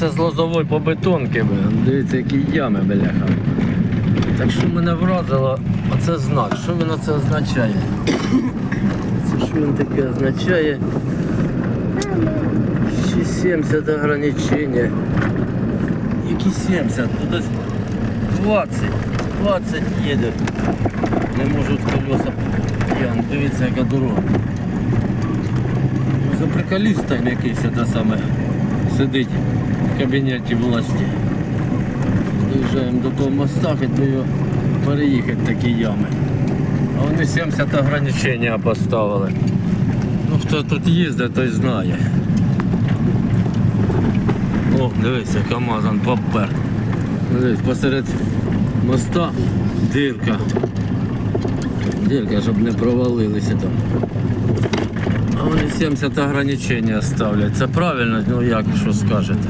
Це з лозової по бетонки, блин. дивіться, які ями, бляха. Так що мене вразило, оце знак. Що він це означає? Це що він таке означає? 670 ограничення. Які 70? Тут десь 20. 20 їде. Не можуть колеса. Ян, дивіться, яка дорога. За приколістом якийсь те саме сидить в кабінеті власті. Доїжджаємо до того моста, хоч би його переїхати такі ями. А вони 70 ограничення поставили. Ну хто тут їздить, той знає. О, дивися, Камазан попер. Дивись, посеред моста дирка. Дирка, щоб не провалилися там. А 70 ограничення ставлять. Це правильно, ну як що скажете?